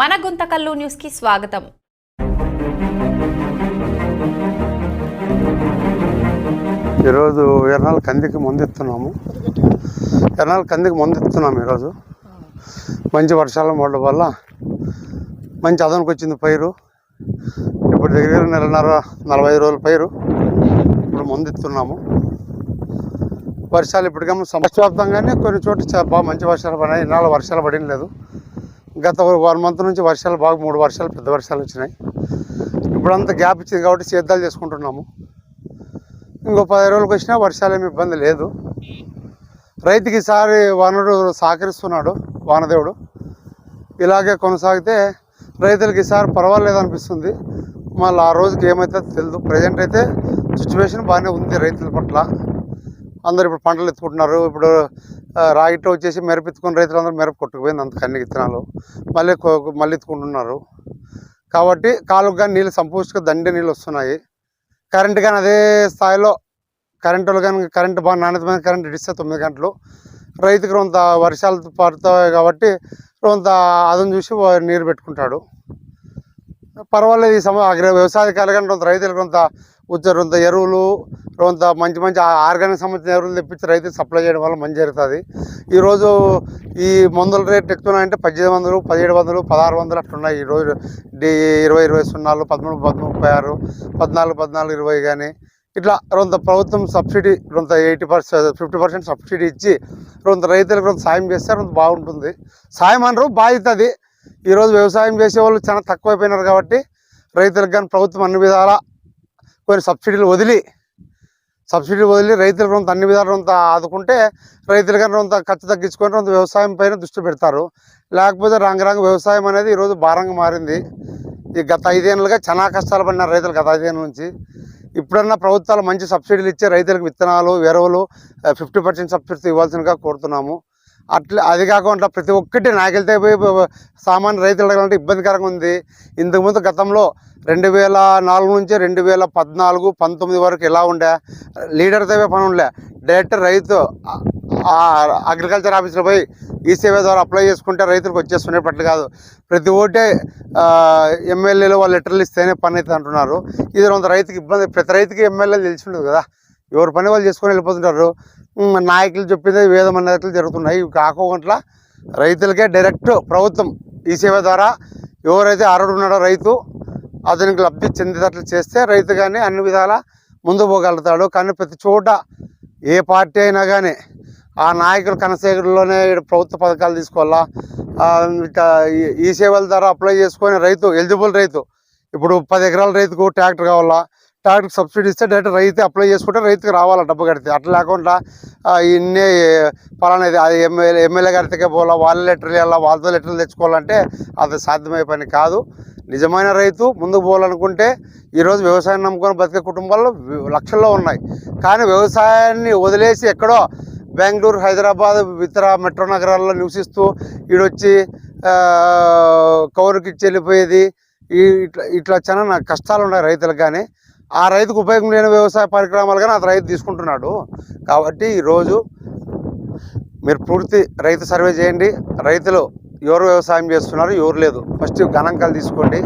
మన గుంతకల్లు న్యూస్కి స్వాగతం. ఈరోజు ఎర్నాల కందికి ముందెత్తున్నాము ఎర్నాల కందికి ముందెత్తున్నాము ఈరోజు. మంచి వర్షాలు పడడం వల్ల మంచి అదనకు వచ్చింది పైరు. ఇప్పుడు దగ్గర దగ్గర నెలన్నర నలభై ఐదు రోజుల పైరు ఇప్పుడు ముందెత్తున్నాము వర్షాలు ఇప్పటికేమో సంవత్సరవ్యాప్తంగానే కొన్ని చోట్ల బాగా మంచి వర్షాలు పడినాయి. ఇన్నాళ్ళు వర్షాలు పడిన లేదు గత వన్ మంత్ నుంచి వర్షాలు బాగా మూడు వర్షాలు పెద్ద వర్షాలు వచ్చినాయి. ఇప్పుడంతా గ్యాప్ ఇచ్చింది కాబట్టి సేద్యాలు చేసుకుంటున్నాము. ఇంకో పది రోజులకు వచ్చినా వర్షాలు ఏమి ఇబ్బంది లేదు. రైతుకి ఈసారి వనరుడు సహకరిస్తున్నాడు వానదేవుడు. ఇలాగే కొనసాగితే రైతులకి ఈసారి పర్వాలేదు అనిపిస్తుంది. మళ్ళీ ఆ రోజుకి ఏమైతే తెలియదు ప్రజెంట్ అయితే సిచ్యువేషన్ బాగానే ఉంది రైతుల పట్ల. అందరు ఇప్పుడు పంటలు ఎత్తుకుంటున్నారు. ఇప్పుడు ఆ, రాగిట్లో వచ్చేసి మిరప రైతులందరూ మిరప కొట్టుకుపోయింది అంత కన్ని విత్తనాలు మళ్ళీ మళ్ళీ ఎత్తుకుంటున్నారు కాబట్టి కాలుకు కానీ నీళ్ళు సంపూర్తిగా దండి నీళ్ళు వస్తున్నాయి. కరెంటు కానీ అదే స్థాయిలో కరెంట్ కానీ కరెంటు బాగా నాణ్యతమైన కరెంటు ఇస్తే తొమ్మిది గంటలు. రైతుకు కొంత వర్షాలు పడతాయి కాబట్టి కొంత అదం చూసి నీరు పెట్టుకుంటాడు. పర్వాలేదు ఈ సమ అగ్ర వ్యవసాయకాలు కానీ కొంత రైతులకు కొంత ఉచ్చ కొంత ఎరువులు కొంత మంచి మంచి ఆర్గానిక్ సంబంధించిన ఎరువులు తెప్పించి రైతులు సప్లై చేయడం వల్ల మంచి జరుగుతుంది. ఈరోజు ఈ మందుల రేట్ ఎక్కుతున్నాయంటే పద్దెనిమిది వందలు పదిహేడు వందలు పదహారు వందలు అట్లున్నాయి ఈరోజు డి ఇరవై ఇరవై సున్నాలు పదమూడు పదమూడు ముప్పై ఆరు పద్నాలుగు పద్నాలుగు ఇరవై కానీ ఇట్లా కొంత ప్రభుత్వం సబ్సిడీ కొంత eighty percent fifty percent subsidy ఇచ్చి కొంత రైతులకు కొంత సాయం చేస్తే కొంత బాగుంటుంది. సాయం అనరు బాధ్యత అది ఈరోజు వ్యవసాయం చేసే వాళ్ళు చాలా తక్కువైపోయినారు కాబట్టి రైతులకు కానీ ప్రభుత్వం అన్ని విధాలా కొన్ని సబ్సిడీలు వదిలి సబ్సిడీ వదిలి రైతులకు కొంత అన్ని విధాలు కొంత ఆదుకుంటే రైతులు కానీ కొంత ఖర్చు తగ్గించుకొని కొంత వ్యవసాయం పైన దృష్టి పెడతారు. లేకపోతే రంగరంగ వ్యవసాయం అనేది ఈరోజు భారంగా మారింది. ఈ గత ఐదేళ్ళుగా చాలా కష్టాలు పడినారు రైతులు గత ఐదేళ్ళ నుంచి. ఇప్పుడన్నా ప్రభుత్వాలు మంచి సబ్సిడీలు ఇచ్చే రైతులకు విత్తనాలు ఎరువులు ఫిఫ్టీ పర్సెంట్ సబ్సిడీ ఇవ్వాల్సిందిగా కోరుతున్నాము. అట్లా అది కాకుండా ప్రతి ఒక్కటి నాకెళ్తే పోయి సామాన్య రైతులు అడగాలంటే ఇబ్బందికరంగా ఉంది. ఇంతకుముందు గతంలో రెండు వేల నాలుగు నుంచి రెండు వేల పద్నాలుగు పంతొమ్మిది వరకు ఎలా ఉండే లీడర్తో పని ఉండలే. డైరెక్ట్ రైతు అగ్రికల్చర్ ఆఫీసులో పోయి ఈ సేవ ద్వారా అప్లై చేసుకుంటే రైతులకు వచ్చేస్తున్నప్పట్లు కాదు. ప్రతి ఓటే ఎమ్మెల్యేలు వాళ్ళు లెటర్లు ఇస్తేనే పని అవుతుంది అంటున్నారు. ఇది కొంత రైతుకి ఇబ్బంది ప్రతి రైతుకి ఎమ్మెల్యేలు తెలిసి ఉండదు కదా. ఎవరి పని వాళ్ళు చేసుకొని వెళ్ళిపోతుంటారు. నాయకులు చెప్పింది వేదం జరుగుతున్నాయి. ఇవి కాకోకుండా రైతులకే డైరెక్ట్ ప్రభుత్వం ఈ సేవ ద్వారా ఎవరైతే అర్హుడు ఉన్నాడో రైతు అతనికి లబ్ధి చెందేటట్లు చేస్తే రైతు కానీ అన్ని విధాలా ముందు పోగలుగుతాడు. కానీ ప్రతి చోట ఏ పార్టీ అయినా కానీ ఆ నాయకులు కనసేకరులోనే ప్రభుత్వ పథకాలు తీసుకోవాలా? ఈ- ఈ సేవల ద్వారా అప్లై చేసుకొని రైతు ఎలిజిబుల్ రైతు ఇప్పుడు పది ఎకరాల రైతుకు ట్రాక్టర్ కావాలా? ట్రాక్టర్ సబ్సిడీ ఇస్తే డైరెక్ట్ రైతు అప్లై చేసుకుంటే రైతుకి రావాలా డబ్బు కడితే. అట్లా లేకుండా ఇన్ని పలానాది అది ఎమ్మెల్యే ఎమ్మెల్యే గారికే పోవాలా వాళ్ళ లెటర్లు వెళ్ళాలి వాళ్ళతో లెటర్లు తెచ్చుకోవాలంటే అది సాధ్యమయ్యే పని కాదు. నిజమైన రైతు ముందుకు పోవాలనుకుంటే ఈరోజు వ్యవసాయం నమ్ముకొని బతికే కుటుంబాల్లో లక్షల్లో ఉన్నాయి. కానీ వ్యవసాయాన్ని వదిలేసి ఎక్కడో బెంగళూరు హైదరాబాద్ ఇతర మెట్రో నగరాల్లో నివసిస్తూ ఈడొచ్చి కౌరుకి చెల్లిపోయేది వెళ్ళిపోయేది ఇట్లా ఇట్లా చాలా కష్టాలు ఉన్నాయి రైతులకు కానీ ఆ రైతుకు ఉపయోగం లేని వ్యవసాయ పరికరాలు కానీ అది రైతు తీసుకుంటున్నాడు. కాబట్టి ఈరోజు మీరు పూర్తి రైతు సర్వే చేయండి. రైతులు ఎవరు వ్యవసాయం చేస్తున్నారు? ఎవరు లేదు. ఫస్ట్ గణాంకాలు తీసుకోండి.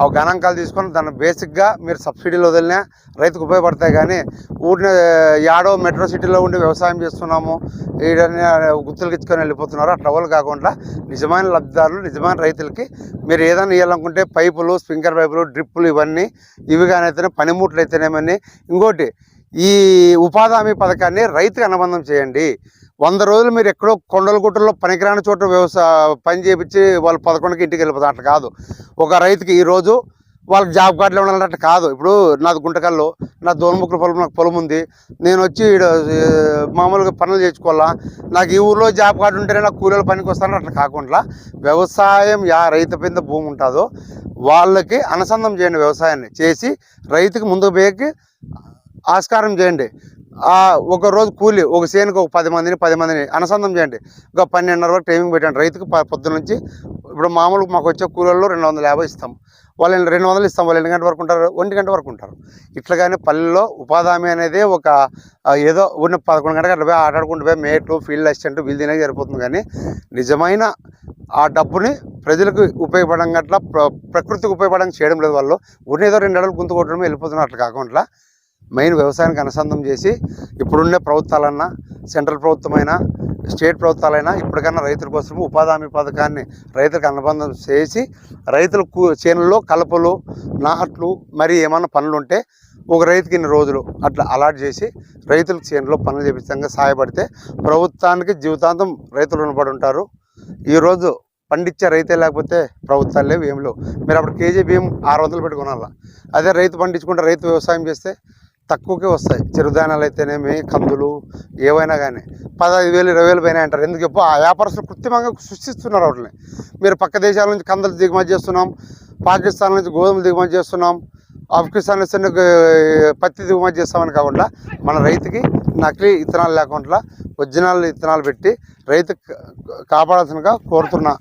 ఆ గణాంకాలు తీసుకొని దాన్ని బేసిక్గా మీరు సబ్సిడీలు వదిలినా రైతుకు ఉపయోగపడతాయి కానీ ఊరిని యాడో మెట్రో సిటీలో ఉండి వ్యవసాయం చేస్తున్నాము ఈడని గుర్తులకు ఇచ్చుకొని వెళ్ళిపోతున్నారు. అట్లా వాళ్ళు కాకుండా నిజమైన లబ్ధిదారులు నిజమైన రైతులకి మీరు ఏదైనా ఇవ్వాలనుకుంటే పైపులు స్ప్రింకర్ పైపులు డ్రిప్పులు ఇవన్నీ ఇవి కానీ అయితేనే పనిముట్లు అయితేనేమని. ఇంకోటి ఈ ఉపాధి హామీ పథకాన్ని రైతుకి అనుబంధం చేయండి. వంద రోజులు మీరు ఎక్కడో కొండల గుట్టల్లో పనికిరాని చోట వ్యవసాయ పని చేయించి వాళ్ళు పదకొండుకి ఇంటికి వెళ్ళిపోతారు. అట్లా కాదు. ఒక రైతుకి ఈరోజు వాళ్ళకి జాబ్ కార్డులు ఉండాలంటే కాదు. ఇప్పుడు నాది గుంటకల్లో నా దోనముక్కుల పొలం నాకు పొలం ఉంది. నేను వచ్చి ఈడ, మామూలుగా పనులు చేసుకోవాలా నాకు ఈ ఊర్లో జాబ్ కార్డు ఉంటేనే నాకు కూలీల పనికి వస్తాను. అట్లా కాకుండా వ్యవసాయం యా రైతు కింద భూమి ఉంటుందో వాళ్ళకి అనుసంధం చేయండి వ్యవసాయాన్ని. చేసి రైతుకి ముందుకు పోయి ఆస్కారం చేయండి. ఒక రోజు కూలి ఒక సేనుకి ఒక పది మందిని పది మందిని అనుసంధానం చేయండి. ఒక పన్నెండున్నర వరకు టైమింగ్ పెట్టండి. రైతుకు పొద్దున పొద్దున్న నుంచి ఇప్పుడు మామూలు మాకు వచ్చే కూలీల్లో రెండు వందల యాభై ఇస్తాం. వాళ్ళు రెండు వందలు ఇస్తాం. వాళ్ళు ఎన్ని గంటల వరకు ఉంటారు? ఒంటి గంట వరకు ఉంటారు. ఇట్లా కానీ పల్లెల్లో ఉపాధి హామీ అనేది ఒక ఏదో ఉన్న పదకొండు గంటలకు అట్లా పోయి ఆటాడుకుంటూ పోయి మేటు ఫీల్డ్ అసిస్టెంట్ వీళ్ళు తినే సరిపోతుంది. కానీ నిజమైన ఆ డబ్బుని ప్రజలకు ఉపయోగపడంగా అట్లా ప్ర- ప్రకృతికి ఉపయోగపడంగా చేయడం లేదు వాళ్ళు. ఉన్నేదో రెండు అడుగులు గుంతు కొట్టడం వెళ్ళిపోతున్నారు. అట్లా కాకుండా మెయిన్ వ్యవసాయానికి అనుసంధానం చేసి ఇప్పుడున్నే ప్రభుత్వాలన్నా సెంట్రల్ ప్రభుత్వమైనా స్టేట్ ప్రభుత్వాలైనా ఇప్పటికన్నా రైతుల కోసం ఉపాధి హామీ పథకాన్ని రైతులకు అనుబంధం చేసి రైతుల చేనుల్లో కలపలు నాట్లు మరి ఏమన్నా పనులు ఉంటే ఒక రైతుకి ఇన్ని రోజులు అట్లా అలాట్ చేసి రైతులకు చేనులో పనులు చేపించడంగా సహాయపడితే ప్రభుత్వానికి జీవితాంతం రైతులు రుణపడి ఉంటారు. ఈరోజు పండించే రైతే లేకపోతే ప్రభుత్వాలు లేవు ఏం లేవు. మీరు అప్పుడు కేజీ బియ్యం ఆరు వందలు పెట్టుకోనాల అదే రైతు పండించుకుంటే రైతు వ్యవసాయం చేస్తే తక్కువకే వస్తాయి. చిరుధాన్యాలు అయితేనేమి కందులు ఏవైనా కానీ పదహైదు వేలు ఇరవై వేలు పైన అంటారు. ఎందుకు చెప్పు? ఆ వ్యాపారస్తులు కృత్రిమంగా సృష్టిస్తున్నారు వాటిని. మీరు పక్క దేశాల నుంచి కందులు దిగుమతి చేస్తున్నాం పాకిస్తాన్ నుంచి గోధుమలు దిగుమతి చేస్తున్నాం ఆఫ్ఘనిస్తాన్ నుంచి పత్తి దిగుమతి చేస్తామని కాకుండా మన రైతుకి నకిలీ ఇత్తనాలు లేకుండా ఒరిజినల్ ఇత్తనాలు పెట్టి రైతు కాపాడాల్సినగా కోరుతున్నా.